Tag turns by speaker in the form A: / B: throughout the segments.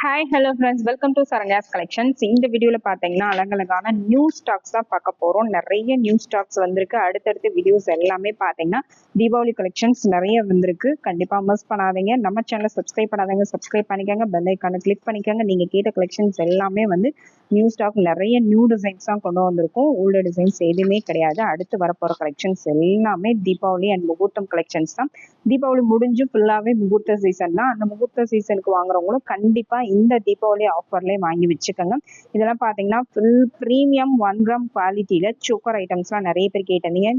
A: Hi hello friends welcome to Saranya's collections இந்த வீடியோவில் பார்த்தீங்கன்னா அழகழகான நியூ ஸ்டாக்ஸ் தான் பார்க்க போகிறோம் நிறைய நியூ ஸ்டாக்ஸ் வந்திருக்கு. அடுத்தடுத்த வீடியோஸ் எல்லாமே பார்த்தீங்கன்னா தீபாவளி கலெக்ஷன்ஸ் நிறைய வந்திருக்கு. கண்டிப்பாக மிஸ் பண்ணாதீங்க. நம்ம சேனலை சப்ஸ்கிரைப் பண்ணாதீங்க. சப்ஸ்கிரைப் பண்ணிக்கோங்க. பெல் ஐக்கானை கிளிக் பண்ணிக்கோங்க. நீங்கள் கேட்ட கலெக்ஷன்ஸ் எல்லாமே வந்து நியூ ஸ்டாக் நிறைய நியூ டிசைன்ஸ் தான் கொண்டு வந்திருக்கும். ஓல்டு டிசைன்ஸ் எதுவுமே கிடையாது. அடுத்து வரப்போகிற கலெக்ஷன்ஸ் எல்லாமே தீபாவளி அண்ட் முகூர்த்தம் கலெக்ஷன்ஸ் தான். தீபாவளி முடிஞ்சு ஃபுல்லாகவே முகூர்த்த சீசன் தான் அந்த முகூர்த்த சீசனுக்கு வாங்குறவங்களும் கண்டிப்பாக இந்த தீபாவளி ஆஃபர்லேயே வாங்கி வச்சுக்கோங்க. இதெல்லாம் பார்த்தீங்கன்னா ஃபுல் ப்ரீமியம் ஒன் கிராம் குவாலிட்டியில் சோக்கர் ஐட்டம்ஸ்லாம் நிறைய பேர் கேட்டீங்க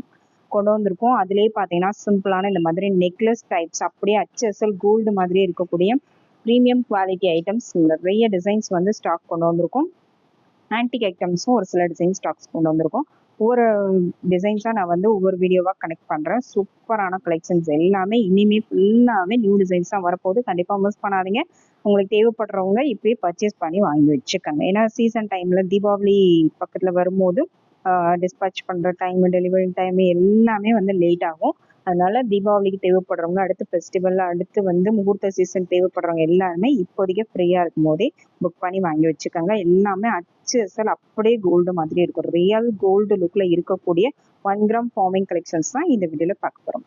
A: கொண்டு வந்திருக்கோம். அதுலேயே பார்த்தீங்கன்னா சிம்பிளான இந்த மாதிரி நெக்லஸ் டைப்ஸ் அப்படியே அச்சசல் கோல்டு மாதிரி இருக்கக்கூடிய ப்ரீமியம் குவாலிட்டி ஐட்டம்ஸ் நிறைய டிசைன்ஸ் வந்து ஸ்டாக் கொண்டு வந்திருக்கோம். ஆன்டிக் ஐட்டம்ஸும் ஒரு சில டிசைன் ஸ்டாக்ஸ் கொண்டு வந்திருக்கோம். ஒவ்வொரு டிசைன்ஸாக நான் வந்து ஒவ்வொரு வீடியோவாக கனெக்ட் பண்ணுறேன் சூப்பரான கலெக்ஷன்ஸ் எல்லாமே இனிமேல் ஃபுல்லாகவே நியூ டிசைன்ஸ் தான் வரப்போகுது. கண்டிப்பாக மிஸ் பண்ணாதீங்க. உங்களுக்கு தேவைப்படுறவங்க இப்போயே பர்ச்சேஸ் பண்ணி வாங்கி வச்சுக்கோங்க. ஏன்னா சீசன் டைமில் தீபாவளி பக்கத்தில் வரும்போது டிஸ்பேச் பண்ணுற டைமு டெலிவரி டைமு எல்லாமே வந்து லேட் ஆகும். அதனால தீபாவளிக்கு தேவைப்படுறவங்க அடுத்து ஃபெஸ்டிவலில் அடுத்து வந்து முகூர்த்த சீசன் தேவைப்படுறவங்க எல்லாருமே இப்போதைக்கு ஃப்ரீயாக இருக்கும் போதே புக் பண்ணி வாங்கி வச்சுக்கோங்க. எல்லாமே அச்சு அசல் அப்படியே கோல்டு மாதிரி இருக்கும். ரியல் கோல்டு லுக்ல இருக்கக்கூடிய ஒன் கிராம் ஃபார்மிங் கலெக்ஷன்ஸ் தான் இந்த வீடியோல பார்க்க போறோம்.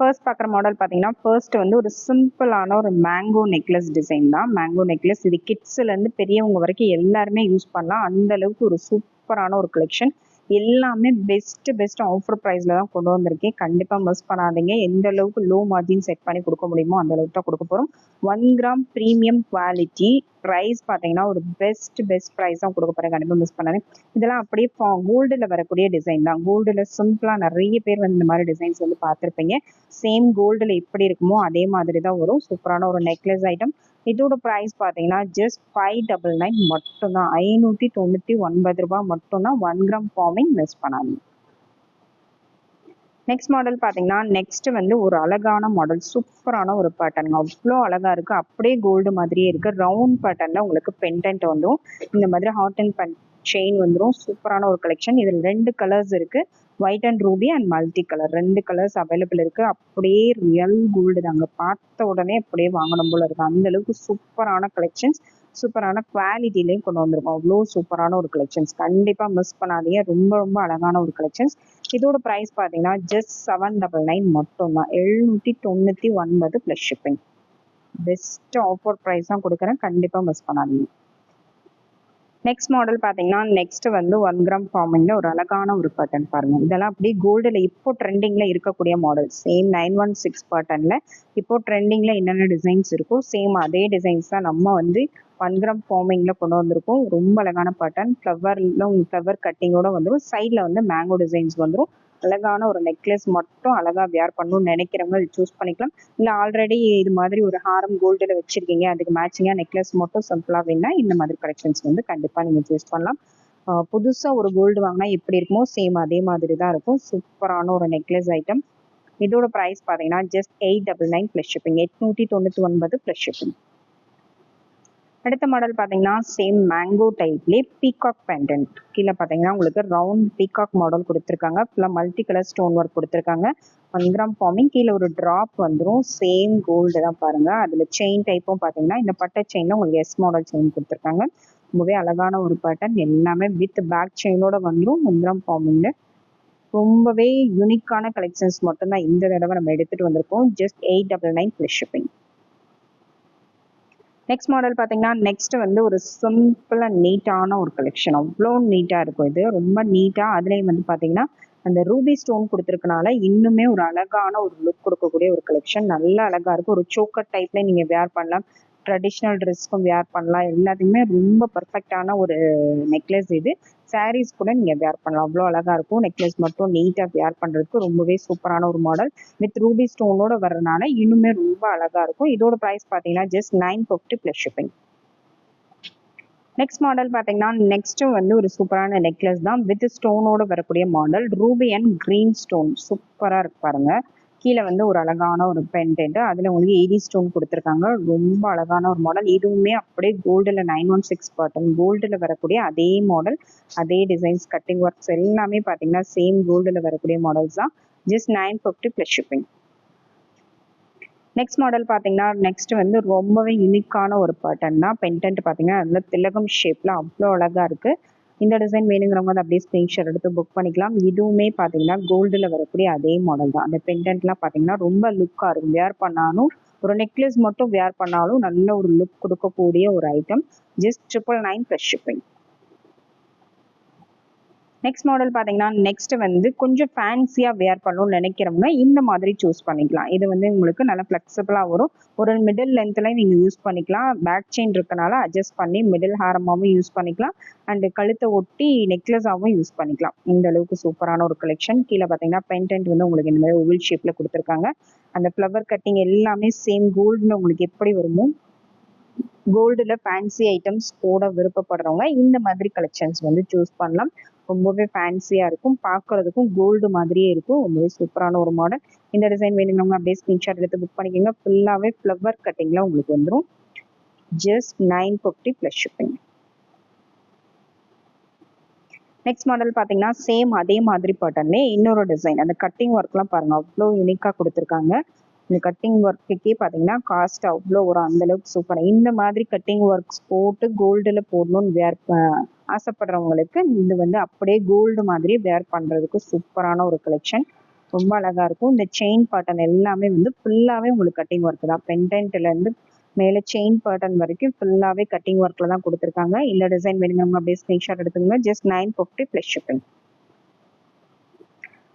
A: ஃபர்ஸ்ட் பார்க்குற மாடல் பார்த்தீங்கன்னா ஃபர்ஸ்ட் வந்து ஒரு சிம்பிளான ஒரு மேங்கோ நெக்லஸ் டிசைன் தான். மேங்கோ நெக்லஸ் இது கிட்ஸ்லேருந்து பெரியவங்க வரைக்கும் எல்லாருமே யூஸ் பண்ணலாம். அந்த அளவுக்கு ஒரு சூப்பரான ஒரு கலெக்ஷன் எல்லாமே பெஸ்ட் பெஸ்ட் ஆஃபர் ப்ரைஸில் தான் கொண்டு வந்திருக்கேன். கண்டிப்பாக மிஸ் பண்ணாதீங்க. எந்த அளவுக்கு லோ மார்ஜின் செட் பண்ணி கொடுக்க முடியுமோ அந்த அளவுக்கு தான் கொடுக்க போகிறோம் one gram premium quality price பார்த்தீங்கன்னா ஒரு பெஸ்ட் பெஸ்ட் ப்ரைஸ் தான் கொடுக்க போகிறேன் கண்டிப்பாக மிஸ் பண்ணாதீங்க. இதெல்லாம் அப்படியே கோல்டில் வரக்கூடிய டிசைன் தான். கோல்டில் சிம்பிளாக நிறைய பேர் வந்து இந்த மாதிரி டிசைன்ஸ் வந்து பார்த்துருப்பீங்க. சேம் கோல்டில் எப்படி இருக்குமோ அதே மாதிரி தான் வரும். சூப்பரான ஒரு நெக்லஸ் ஐட்டம் இதோட ப்ரைஸ் பார்த்தீங்கன்னா ஜஸ்ட் ஃபைவ் டபுள் நைன் மட்டும்தான். ஐநூற்றி தொண்ணூற்றி ஒன்பது ரூபாய் மட்டும்தான் ஒன் கிராம் ஃபார்மிங் மிஸ் பண்ணாதீங்க. நெக்ஸ்ட் மாடல் பார்த்தீங்கன்னா நெக்ஸ்ட் வந்து ஒரு அழகான மாடல் சூப்பரான ஒரு பேட்டர்ன் அவ்வளோ அழகா இருக்கு. அப்படியே கோல்டு மாதிரியே இருக்கு. ரவுண்ட் பேட்டர்ன்ல உங்களுக்கு பென்டென்ட் வந்துடும் இந்த மாதிரி ஹாட் அண்ட் பென் செயின் வந்துடும் சூப்பரான ஒரு கலெக்ஷன் இதில் ரெண்டு கலர்ஸ் இருக்கு. White and ruby and multi colour ரெண்டு கலர்ஸ் அவைலபிள் இருக்கு. அப்படியே ரியல் கோல்டு தாங்க. பார்த்த உடனே அப்படியே வாங்கணும் போல இருக்கு. அந்த அளவுக்கு சூப்பரான கலெக்ஷன்ஸ் சூப்பரான குவாலிட்டிலையும் கொண்டு வந்திருக்கோம். அவ்வளோ சூப்பரான ஒரு கலெக்ஷன்ஸ் கண்டிப்பாக மிஸ் பண்ணாதீங்க. ரொம்ப ரொம்ப அழகான ஒரு கலெக்ஷன்ஸ் இதோட ப்ரைஸ் பார்த்தீங்கன்னா ஜஸ்ட் செவன் டபுள் நைன் மட்டும்தான். எழுநூற்றி தொண்ணூற்றி ஒன்பது plus shipping best offer price தான் கொடுக்குறேன். கண்டிப்பாக மிஸ் பண்ணாதீங்க. நெக்ஸ்ட் மாடல் பார்த்தீங்கன்னா நெக்ஸ்ட் வந்து ஒன் கிராம் ஃபார்மிங்கில் ஒரு அழகான ஒரு பட்டன் பாருங்க. இதெல்லாம் அப்படியே கோல்டில் இப்போ ட்ரெண்டிங்கில் இருக்கக்கூடிய model same nine one six பட்டன்ல இப்போ ட்ரெண்டிங்கில் என்னென்ன டிசைன்ஸ் இருக்கோ சேம் அதே டிசைன்ஸ் தான் நம்ம வந்து ஒன் கிராம் ஃபார்மிங்கில் கொண்டு வந்திருக்கோம். ரொம்ப அழகான பட்டன் ஃப்ளவரில் ஃப்ளவர் கட்டிங்கோட வந்துடும் சைடில் வந்து மேங்கோ டிசைன்ஸ் வந்துடும் அழகான ஒரு நெக்லஸ் மட்டும் அழகா வியர் பண்ணணும்னு நினைக்கிறவங்க சூஸ் பண்ணிக்கலாம். இல்லை ஆல்ரெடி இது மாதிரி ஒரு ஹாரம் கோல்டில் வச்சிருக்கீங்க அதுக்கு மேட்சிங்காக நெக்லஸ் மட்டும் சிம்பிளாக வேணா இந்த மாதிரி கலெக்ஷன்ஸ் வந்து கண்டிப்பாக நீங்கள் சூஸ் பண்ணலாம். புதுசாக ஒரு கோல்டு வாங்கினா எப்படி இருக்குமோ சேம் அதே மாதிரி தான் இருக்கும். சூப்பரான ஒரு நெக்லஸ் ஐட்டம் இதோட ப்ரைஸ் பார்த்தீங்கன்னா just eight double nine plus shipping எட்நூற்றி தொண்ணூற்றி ஒன்பது ப்ளஸ் ஷிப்பிங் அடுத்த மாடல் பார்த்தீங்கன்னா சேம் மேங்கோ டைப்லேயே பீகாக் பேண்டன்ட் கீழே பார்த்தீங்கன்னா உங்களுக்கு ரவுண்ட் பீகாக் மாடல் கொடுத்துருக்காங்க. ஃபுல்லாக மல்டி கலர் ஸ்டோன் ஒர்க் கொடுத்துருக்காங்க. ஒன் கிராம் ஃபார்மிங் கீழே ஒரு ட்ராப் வந்துடும் சேம் கோல்டு தான் பாருங்கள் அதில் செயின் டைப்பும் பார்த்தீங்கன்னா இந்த பட்டை செயினில் உங்களுக்கு எஸ் மாடல் செயின் கொடுத்துருக்காங்க. ரொம்பவே அழகான ஒரு பேட்டர்ன் எல்லாமே வித் பேக் செயினோட வந்துடும் ஒன் கிராம் ஃபார்மிங்கில் ரொம்பவே யூனிக்கான கலெக்ஷன்ஸ் மட்டும்தான் இந்த தடவை நம்ம எடுத்துகிட்டு வந்திருக்கோம். Just eight double nine plus shipping next model பார்த்தீங்கன்னா நெக்ஸ்ட் வந்து ஒரு சிம்பிள் அண்ட் நீட்டான ஒரு கலெக்ஷன் அவ்வளோ நீட்டாக இருக்கும் இது. ரொம்ப நீட்டாக அதுலேயும் வந்து பார்த்தீங்கன்னா அந்த ரூபி ஸ்டோன் கொடுத்துருக்கனால இன்னுமே ஒரு அழகான ஒரு லுக் கொடுக்கக்கூடிய ஒரு கலெக்ஷன் நல்ல அழகாக இருக்கும். ஒரு சோக்கர் டைப்ல நீங்கள் வேர் பண்ணலாம். ட்ரெடிஷ்னல் ட்ரெஸ்க்கும் வேர் பண்ணலாம். எல்லாத்துக்குமே ரொம்ப பர்ஃபெக்டான ஒரு நெக்லஸ் இது. சாரீஸ் கூட நீங்கள் வேர் பண்ணலாம். அவ்வளோ அழகாக இருக்கும். நெக்லஸ் மட்டும் நீட்டாக வேர் பண்ணுறதுக்கு ரொம்பவே சூப்பரான ஒரு மாடல் வித் ரூபி ஸ்டோனோட வர்றதுனால இன்னுமே ரொம்ப அழகாக இருக்கும். இதோட ப்ரைஸ் பார்த்தீங்கன்னா just nine fifty plus shipping next model பார்த்தீங்கன்னா நெக்ஸ்ட்டும் வந்து ஒரு சூப்பரான நெக்லஸ் தான். வித் ஸ்டோனோட வரக்கூடிய model ruby and green stone சூப்பராக இருக்கு பாருங்க. கீழே வந்து ஒரு அழகான ஒரு பென்டென்ட் அதில் உங்களுக்கு எயிட்டி ஸ்டோன் கொடுத்துருக்காங்க. ரொம்ப அழகான ஒரு மாடல் இதுவுமே அப்படியே கோல்டில் நைன் ஒன் சிக்ஸ் பாட்டன் கோல்டில் வரக்கூடிய அதே மாடல் அதே டிசைன்ஸ் கட்டிங் ஒர்க்ஸ் எல்லாமே பார்த்தீங்கன்னா சேம் கோல்டில் வரக்கூடிய மாடல்ஸ் தான். Just nine fifty plus shipping next model பார்த்தீங்கன்னா நெக்ஸ்ட் வந்து ரொம்பவே யூனிக்கான ஒரு பேட்டர்ன் தான். பென்டென்ட் பார்த்தீங்கன்னா அதில் திலகம் ஷேப்பில் அவ்வளோ அழகாக இருக்குது இந்த டிசைன் வேணுங்கிறவங்க அதை அப்படியே ஸ்க்ரீன்ஷாட் எடுத்து புக் பண்ணிக்கலாம். இதுவுமே பார்த்தீங்கன்னா கோல்டில் வரக்கூடிய அதே மாடல் தான். அந்த பெண்டன்ட்லாம் பார்த்தீங்கன்னா ரொம்ப லுக்காக இருக்கும். வேர் பண்ணாலும் ஒரு நெக்லஸ் மட்டும் வேர் பண்ணாலும் நல்ல ஒரு லுக் கொடுக்கக்கூடிய ஒரு item just triple nine plus shipping next model பார்த்தீங்கன்னா நெக்ஸ்ட் வந்து கொஞ்சம் ஃபேன்சியாக வேர் பண்ணணும்னு நினைக்கிறவங்க இந்த மாதிரி சூஸ் பண்ணிக்கலாம். இது வந்து உங்களுக்கு நல்லா ஃப்ளெக்சிபிளாக வரும். ஒரு மிடில் லென்த்தில் நீங்கள் யூஸ் பண்ணிக்கலாம். பேக் செயின் இருக்கனால அட்ஜஸ்ட் பண்ணி மிடில் ஹாரமாகவும் யூஸ் பண்ணிக்கலாம். அண்டு கழுத்தை ஒட்டி நெக்லஸாகவும் யூஸ் பண்ணிக்கலாம். இந்த அளவுக்கு சூப்பரான ஒரு கலெக்ஷன் கீழே பார்த்தீங்கன்னா பென்டென்ட் வந்து உங்களுக்கு இந்த மாதிரி ஒவில் ஷேப்பில் கொடுத்துருக்காங்க. அந்த ஃப்ளவர் கட்டிங் எல்லாமே சேம் கோல்டுன்னு உங்களுக்கு எப்படி வருமோ கோல்டில் ஃபேன்சி ஐட்டம்ஸ் போட விருப்பப்படுறவங்க இந்த மாதிரி கலெக்ஷன்ஸ் வந்து சூஸ் பண்ணலாம். ரொம்பவே ஃபேன்சியாக இருக்கும். பார்க்குறதுக்கும் கோல்டு மாதிரியே இருக்கும். ரொம்பவே சூப்பரான ஒரு மாடல் இந்த டிசைன் வேணுங்கிறவங்க அப்படியே ஸ்க்ரீன்ஷாட் எடுத்து புக் பண்ணிக்கோங்க. ஃபுல்லாகவே ஃப்ளவர் கட்டிங்கில் உங்களுக்கு வந்துடும் just nine fifty plus shipping next model பார்த்தீங்கன்னா சேம் அதே மாதிரி பேட்டர்னே இன்னொரு டிசைன் அந்த கட்டிங் ஒர்க்லாம் பாருங்க. அவ்வளோ யூனிக்காக கொடுத்துருக்காங்க. இந்த கட்டிங் ஒர்க்குக்கே பார்த்தீங்கன்னா காஸ்ட் அவ்வளோ ஒரு அந்தளவுக்கு சூப்பராக இந்த மாதிரி கட்டிங் ஒர்க்ஸ் போட்டு கோல்டில் போடணும்னு வேர் ஆசைப்படுறவங்களுக்கு இது வந்து அப்படியே கோல்டு மாதிரி வேர் பண்ணுறதுக்கு சூப்பரான ஒரு கலெக்ஷன் ரொம்ப அழகாக இருக்கும். இந்த செயின் பாட்டன் எல்லாமே வந்து ஃபுல்லாகவே உங்களுக்கு கட்டிங் ஒர்க் தான். பென்டென்ட்லேருந்து மேலே செயின் பேட்டர்ன் வரைக்கும் ஃபுல்லாகவே கட்டிங் ஒர்க்கில் தான் கொடுத்துருக்காங்க. இந்த டிசைன் வேணுங்க அப்படியே ஸ்க்ரீன்ஷாட் எடுத்துக்கோங்க. Just nine fifty plus shipping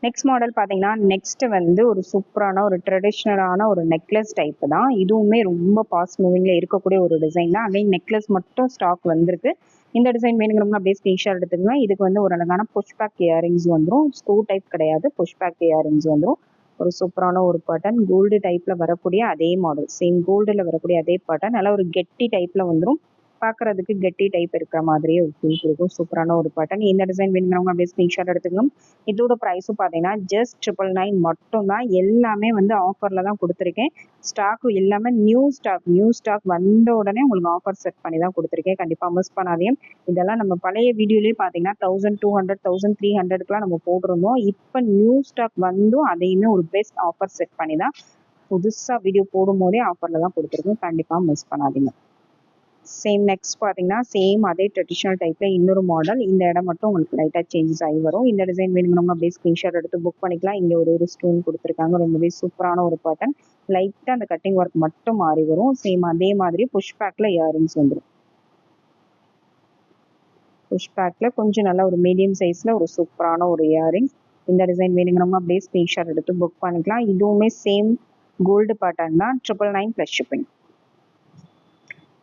A: next model பார்த்தீங்கன்னா நெக்ஸ்ட் வந்து ஒரு சூப்பரான ஒரு ட்ரெடிஷ்னலான ஒரு நெக்லஸ் டைப் தான். இதுவுமே ரொம்ப பாஸ்ட் மூவிங்கில் இருக்கக்கூடிய ஒரு டிசைன் தான். அகைன் நெக்லஸ் மட்டும் ஸ்டாக் வந்திருக்கு. இந்த டிசைன் வேணுங்கிறவங்க அப்படியே ஸ்க்ரீன்ஷாட் எடுத்துக்கலாம் இதுக்கு வந்து ஒரு அழகான புஷ் பேக் இயரிங்ஸ் வந்துடும் ஸ்க்ரூ டைப் கிடையாது. புஷ் பேக் இயரிங்ஸ் வந்துடும் ஒரு சூப்பரான ஒரு பட்டன் கோல்டு டைப்பில் வரக்கூடிய அதே மாடல் சேம் கோல்டில் வரக்கூடிய அதே பட்டன் நல்லா ஒரு கெட்டி டைப்பில் வந்துடும் பார்க்குறதுக்கு கெட்டி டைப் இருக்கிற மாதிரியே ஒரு ஃபீல் கொடுக்கும். சூப்பரான ஒரு பட்டன் இந்த டிசைன் வேணுங்கிறவங்க அப்படியே ஸ்க்ரீன்ஷாட் எடுத்துக்கணும். இதோட ப்ரைஸும் பார்த்தீங்கன்னா ஜஸ்ட் ட்ரிபிள் நைன் மட்டும் தான் எல்லாமே வந்து ஆஃபரில் தான் கொடுத்துருக்கேன். ஸ்டாக் எல்லாமே நியூ ஸ்டாக் நியூ ஸ்டாக் வந்த உடனே உங்களுக்கு ஆஃபர் செட் பண்ணி தான் கொடுத்துருக்கேன். கண்டிப்பாக மிஸ் பண்ணாதீங்க. இதெல்லாம் நம்ம பழைய வீடியோலேயே பார்த்தீங்கன்னா thousand two hundred thousand three ஹண்ட்ரட்க்குலாம் நம்ம போட்டிருந்தோம். இப்போ நியூ ஸ்டாக் வந்தும் அதையுமே ஒரு பெஸ்ட் ஆஃபர் செட் பண்ணி தான் புதுசாக வீடியோ போடும் போதே ஆஃபரில் தான் கொடுத்துருக்கோம். கண்டிப்பாக மிஸ் பண்ணாதீங்க. சேம் நெக்ஸ்ட் பார்த்தீங்கன்னா சேம் அதே ட்ரெடிஷ்னல் டைப்பில் இன்னொரு மாடல் இந்த இடம் மட்டும் உங்களுக்கு லைட்டாக சேஞ்சஸ் ஆகி வரும். இந்த டிசைன் வேணுங்கிறவங்க அப்படியே ஸ்க்ரீன்ஷாட் எடுத்து புக் பண்ணிக்கலாம். இங்கே ஒரு ஒரு ஸ்டோன் கொடுத்துருக்காங்க. ரொம்பவே சூப்பரான ஒரு பேட்டர்ன் லைட்டாக அந்த கட்டிங் ஒர்க் மட்டும் மாறி வரும். சேம் அதே மாதிரி புஷ் பேக்கில் இயரிங்ஸ் வந்துடும் புஷ் பேக்கில் கொஞ்சம் நல்லா ஒரு மீடியம் சைஸில் ஒரு சூப்பரான ஒரு இயரிங்ஸ் இந்த டிசைன் வேணுங்கிறவங்க அப்படியே ஸ்க்ரீன்ஷாட் எடுத்து புக் பண்ணிக்கலாம். இதுவுமே சேம் கோல்டு பேட்டர்ன் தான். Triple nine plus shipping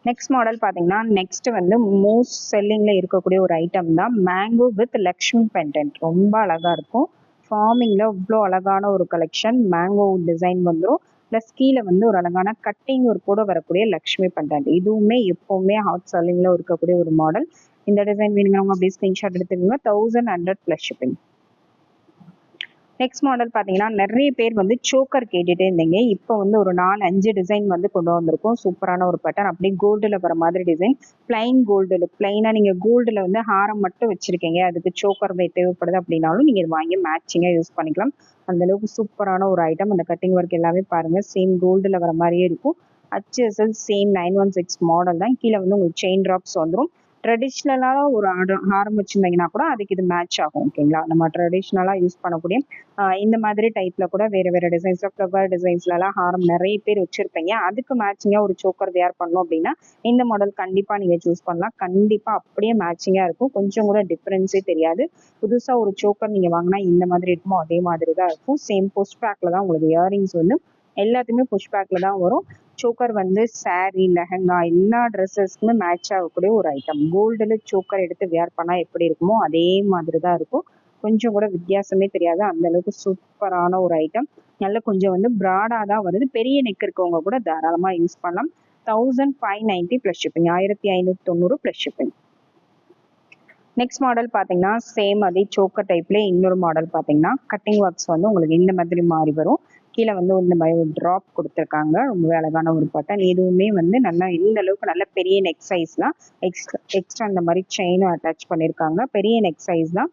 A: next model பார்த்தீங்கன்னா நெக்ஸ்ட் வந்து மோஸ்ட் செல்லிங்கில் இருக்கக்கூடிய ஒரு ஐட்டம் தான் மேங்கோ வித் லக்ஷ்மி பெண்டன்ட் ரொம்ப அழகாக இருக்கும். ஃபார்மிங்கில் இவ்வளோ அழகான ஒரு கலெக்ஷன் மேங்கோ டிசைன் வந்துடும் ப்ளஸ் கீழே வந்து ஒரு அழகான கட்டிங் ஒரு கூட வரக்கூடிய லக்ஷ்மி பெண்டன்ட் இதுவுமே எப்போவுமே ஹாட் செல்லிங்கில் இருக்கக்கூடிய ஒரு மாடல் இந்த டிசைன் வேணுங்கிறவங்க அப்படியே ஸ்க்ரீன்ஷாட் எடுத்துக்கோங்க. Thousand hundred plus shipping next model பார்த்தீங்கன்னா நிறைய பேர் வந்து சோக்கர் கேட்டுட்டே இருந்தீங்க. இப்போ வந்து ஒரு நாலு அஞ்சு டிசைன் வந்து கொண்டு வந்திருக்கோம். சூப்பரான ஒரு பட்டன் அப்படியே கோல்டில் வர மாதிரி டிசைன் பிளைன் கோல்டில் பிளைனாக நீங்கள் கோல்டில் வந்து ஹாரம் மட்டும் வச்சுருக்கீங்க. அதுக்கு சோக்கர் தேவைப்படுது அப்படின்னாலும் நீங்கள் இது வாங்கி மேட்சிங்காக யூஸ் பண்ணிக்கலாம். அந்த அளவுக்கு சூப்பரான ஒரு ஐட்டம் அந்த கட்டிங் ஒர்க் எல்லாமே பாருங்கள் சேம் கோல்டில் வர மாதிரியே இருக்கும். HSL same nine one six model தான். கீழே வந்து உங்களுக்கு செயின் ட்ராப்ஸ் வந்துடும் ட்ரெடிஷ்னலாக ஒரு ஹாரம் வச்சுருந்தீங்கன்னா கூட அதுக்கு இது மேட்ச் ஆகும் ஓகேங்களா நம்ம ட்ரெடிஷ்னலாக யூஸ் பண்ணக்கூடிய இந்த மாதிரி டைப்பில் கூட வேறு வேறு டிசைன்ஸில் ஃப்ளவர் டிசைன்ஸ்லலாம் ஹாரம் நிறைய பேர் வச்சுருப்பீங்க. அதுக்கு மேட்சிங்காக ஒரு சோக்கர் வேர் பண்ணோம் அப்படின்னா இந்த மாடல் கண்டிப்பாக நீங்கள் சூஸ் பண்ணலாம். கண்டிப்பாக அப்படியே மேட்சிங்காக இருக்கும். கொஞ்சம் கூட டிஃப்ரென்ஸே தெரியாது. புதுசாக ஒரு சோக்கர் நீங்கள் வாங்கினா இந்த மாதிரி இருக்குமோ அதே மாதிரி தான் இருக்கும் சேம் புஷ் பேக்கில் தான் உங்களுக்கு இயரிங்ஸ் வந்து எல்லாத்தையுமே புஷ் பேக்கில் தான் வரும். சோக்கர் வந்து சாரீ லெஹங்கா எல்லா ட்ரெஸ்ஸஸ்க்குமே மேட்ச் ஆகக்கூடிய ஒரு ஐட்டம் கோல்டில் சோக்கர் எடுத்து வேர் பண்ணால் எப்படி இருக்குமோ அதே மாதிரி தான் இருக்கும். கொஞ்சம் கூட வித்தியாசமே தெரியாது. அந்த அளவுக்கு சூப்பரான ஒரு ஐட்டம் நல்ல கொஞ்சம் வந்து ப்ராடாக தான் வருது. பெரிய நெக் இருக்கவங்க கூட தாராளமாக யூஸ் பண்ணலாம். Thousand five ninety plus shipping ஆயிரத்தி ஐநூற்றி தொண்ணூறு ப்ளஸ் ஷிப்பிங் நெக்ஸ்ட் மாடல் பார்த்தீங்கன்னா சேம் அதே சோக்கர் டைப்லேயே இன்னொரு மாடல் பார்த்தீங்கன்னா கட்டிங் ஒர்க்ஸ் வந்து உங்களுக்கு இந்த மாதிரி மாறி வரும். கீழே வந்து இந்த மாதிரி ஒரு ட்ராப் கொடுத்துருக்காங்க. ரொம்பவே அழகான ஒரு பட்டன் எதுவுமே வந்து நல்லா இந்த அளவுக்கு நல்ல பெரிய நெக் சைஸ் தான் எக்ஸ்ட்ரா எக்ஸ்ட்ரா அந்த மாதிரி செயினும் அட்டாச் பண்ணியிருக்காங்க பெரிய நெக் சைஸ் தான்.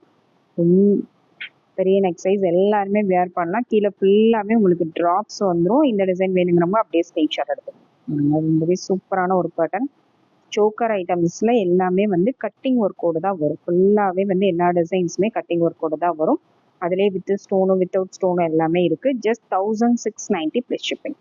A: பெரிய நெக் சைஸ் எல்லாருமே வேர் பண்ணலாம். கீழே ஃபுல்லாமே உங்களுக்கு ட்ராப்ஸ் வந்துடும் இந்த டிசைன் வேணுங்கிறவங்க அப்படியே ஸ்க்ரீன்ஷாட் எடுத்துக்கோங்க. அது ரொம்பவே சூப்பரான ஒரு பேட்டர்ன் சோக்கர் ஐட்டம்ஸில் எல்லாமே வந்து கட்டிங் ஒர்க்கோடு தான் வரும். ஃபுல்லாகவே வந்து எல்லா டிசைன்ஸுமே கட்டிங் ஒர்க்கோடு தான் வரும். அதுலேயே வித் ஸ்டோனும் வித்தவுட் ஸ்டோனும் எல்லாமே இருக்குது just thousand six ninety plus shipping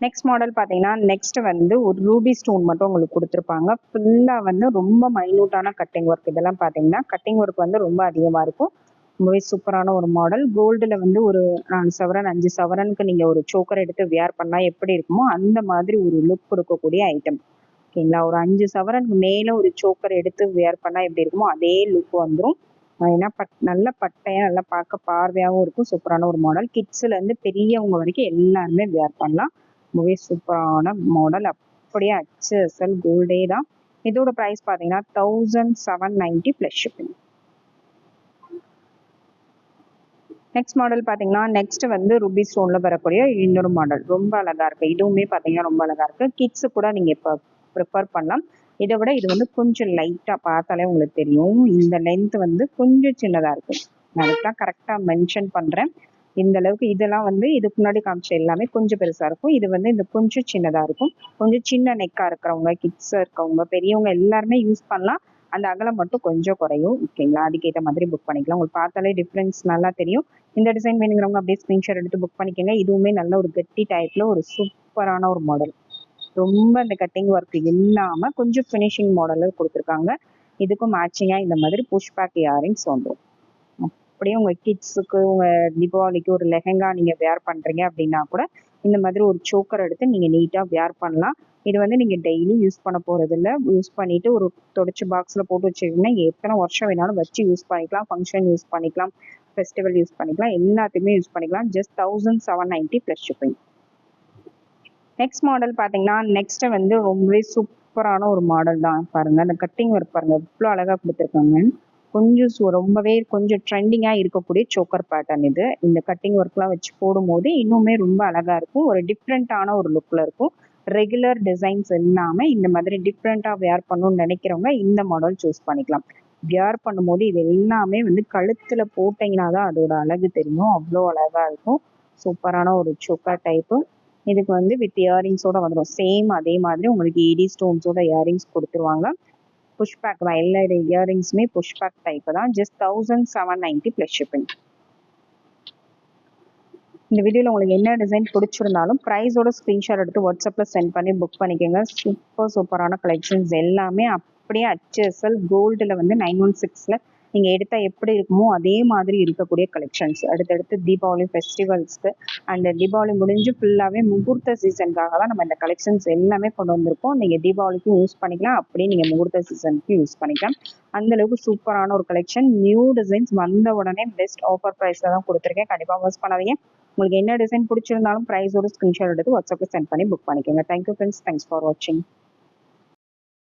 A: next model பார்த்தீங்கன்னா நெக்ஸ்ட் வந்து ஒரு ரூபி ஸ்டோன் மட்டும் உங்களுக்கு கொடுத்துருப்பாங்க. ஃபுல்லாக வந்து ரொம்ப மைன்யூட்டான கட்டிங் ஒர்க் இதெல்லாம் பார்த்தீங்கன்னா கட்டிங் ஒர்க் வந்து ரொம்ப அதிகமாக இருக்கும். ரொம்பவே சூப்பரான ஒரு மாடல் கோல்டில் வந்து ஒரு நாலு சவரன் அஞ்சு சவரனுக்கு நீங்கள் ஒரு சோக்கர் எடுத்து வியர் பண்ணால் எப்படி இருக்குமோ அந்த மாதிரி ஒரு லுக் கொடுக்கக்கூடிய ஐட்டம் ஓகேங்களா ஒரு அஞ்சு சவரனுக்கு மேலே ஒரு சோக்கர் எடுத்து வியர் பண்ணால் எப்படி இருக்குமோ அதே லுக் வந்துடும் ஏன்னா பட் நல்ல பட்டையாக நல்லா பார்க்க பார்வையாகவும் இருக்கும் சூப்பரான ஒரு மாடல் கிட்ஸ்லேருந்து பெரியவங்க வரைக்கும் எல்லாருமே வியர் பண்ணலாம். ரொம்பவே சூப்பரான மாடல் அப்படியே அச்சு அசல் கோல்டே தான். இதோட ப்ரைஸ் பார்த்தீங்கன்னா thousand seven ninety plus shipping next model பார்த்தீங்கன்னா நெக்ஸ்ட் வந்து ருபி ஸ்டோனில் வரக்கூடிய இன்னொரு மாடல் ரொம்ப அழகாக இருக்குது இதுவுமே பார்த்தீங்கன்னா ரொம்ப அழகாக இருக்குது கிட்ஸு கூட நீங்கள் இப்போ ப்ரிஃபர் பண்ணலாம். இதை விட இது வந்து கொஞ்சம் லைட்டாக பார்த்தாலே உங்களுக்கு தெரியும். இந்த லென்த் வந்து கொஞ்சம் சின்னதாக இருக்கும் நான் அதுதான் தான் கரெக்டாக மென்ஷன் பண்ணுறேன் இந்த அளவுக்கு இதெல்லாம் வந்து இதுக்கு முன்னாடி காமிச்ச எல்லாமே கொஞ்சம் பெருசாக இருக்கும். இது வந்து இந்த கொஞ்சம் சின்னதாக இருக்கும். கொஞ்சம் சின்ன நெக்காக இருக்கிறவங்க கிட்ஸாக இருக்கவங்க பெரியவங்க எல்லாருமே யூஸ் பண்ணலாம். அந்த அகலம் மட்டும் கொஞ்சம் குறையும். ஓகேங்களா? அதுக்கேற்ற மாதிரி புக் பண்ணிக்கலாம். உங்களுக்கு பார்த்தாலே டிஃப்ரென்ஸ் நல்லா தெரியும். இந்த டிசைன் வேணுங்கிறவங்க அப்படியே ஸ்க்ரீன்ஷாட் எடுத்து புக் பண்ணிக்கோங்க. இதுவுமே நல்ல ஒரு கெட்டி டைப்ல ஒரு சூப்பரான ஒரு மாடல் ரொம்ப இந்த கட்டிங் ஒர்க் இல்லாம கொஞ்சம் ஃபினிஷிங் மாடலில் கொடுத்துருக்காங்க. இதுக்கும் மேட்சிங்காக இந்த மாதிரி புஷ் பேக் இயரிங்ஸ் வந்துடும் அப்படியே உங்கள் கிட்ஸுக்கு உங்கள் தீபாவளிக்கு ஒரு லெஹெங்கா நீங்கள் வேர் பண்ணுறீங்க அப்படின்னா கூட இந்த மாதிரி ஒரு சோக்கர் எடுத்து நீங்கள் நீட்டாக வேர் பண்ணலாம். இது வந்து நீங்கள் டெய்லி யூஸ் பண்ண போகிறதில்ல யூஸ் பண்ணிவிட்டு ஒரு தொடச்சி பாக்ஸில் போட்டு வச்சிருக்கீங்கன்னா எத்தனை வருஷம் வேணாலும் வச்சு யூஸ் பண்ணிக்கலாம். ஃபங்க்ஷன் யூஸ் பண்ணிக்கலாம். ஃபெஸ்டிவல் யூஸ் பண்ணிக்கலாம். எல்லாத்தையுமே யூஸ் பண்ணிக்கலாம். Just thousand seven ninety plus shipping next model பார்த்தீங்கன்னா நெக்ஸ்ட் வந்து ரொம்பவே சூப்பரான ஒரு மாடல் தான். பாருங்க அந்த கட்டிங் ஒர்க் பாருங்க இவ்வளோ அழகாக கொடுத்துருக்காங்க. கொஞ்சம் சு- ரொம்பவே கொஞ்சம் ட்ரெண்டிங்காக இருக்கக்கூடிய சோக்கர் பேட்டர்ன் இது. இந்த கட்டிங் ஒர்க்லாம் வச்சு போடும்போது இன்னுமே ரொம்ப அழகாக இருக்கும். ஒரு டிஃப்ரெண்ட்டான ஒரு லுக்கில் இருக்கும். ரெகுலர் டிசைன்ஸ் இல்லாமல் இந்த மாதிரி டிஃப்ரெண்ட்டாக வேர் பண்ணணும்னு நினைக்கிறவங்க இந்த மாடல் சூஸ் பண்ணிக்கலாம். வியர் பண்ணும்போது இது எல்லாமே வந்து கழுத்தில் போட்டிங்கன்னா தான் அதோட அழகு தெரியும். அவ்வளோ அழகாக இருக்கும். சூப்பரான ஒரு சோக்கர் டைப்பு இதுக்கு வந்து வித் இயரிங்ஸோட வந்துடும் சேம் அதே மாதிரி உங்களுக்கு ஏடி ஸ்டோன்ஸோட இயரிங்ஸ் கொடுத்துருவாங்க. புஷ் பேக் தான். எல்லா இயரிங்ஸுமே புஷ் பேக் டைப் தான். Just thousand seven ninety plus shipping இந்த வீடியோவில் உங்களுக்கு என்ன டிசைன் பிடிச்சிருந்தாலும் ப்ரைஸோட ஸ்க்ரீன்ஷாட் எடுத்து வாட்ஸ்அப்பில் சென்ட் பண்ணி புக் பண்ணிக்கோங்க. சூப்பர் சூப்பரான கலெக்ஷன்ஸ் எல்லாமே அப்படியே ஹெச்எஸ்எல் கோல்டில் வந்து நைன் ஒன் சிக்ஸில் நீங்கள் எடுத்தால் எப்படி இருக்குமோ அதே மாதிரி இருக்கக்கூடிய கலெக்ஷன்ஸ் அடுத்தடுத்து தீபாவளி ஃபெஸ்டிவல்ஸ்க்கு அண்ட் தீபாவளி முடிஞ்சு ஃபுல்லாகவே முகூர்த்த சீசனுக்காக தான் நம்ம இந்த கலெக்ஷன்ஸ் எல்லாமே கொண்டு வந்திருக்கோம். நீங்கள் தீபாவளிக்கும் யூஸ் பண்ணிக்கலாம். அப்படியே நீங்கள் முகூர்த்த சீசனுக்கு யூஸ் பண்ணிக்கலாம். அந்த அளவுக்கு சூப்பரான ஒரு கலெக்ஷன் நியூ டிசைன்ஸ் வந்த உடனே பெஸ்ட் ஆஃபர் ப்ரைஸில் தான் கொடுத்துருக்கேன். கண்டிப்பாக மிஸ் பண்ணாதீங்க. உங்களுக்கு என்ன டிசைன் பிடிச்சிருந்தாலும் ப்ரைஸோட ஸ்க்ரீன்ஷாட் எடுத்து வாட்ஸ்அப்பில் சென்ட் பண்ணி புக் பண்ணிக்கோங்க. தேங்க்யூ ஃப்ரெண்ட்ஸ் தேங்க்ஸ் ஃபார் வாட்சிங்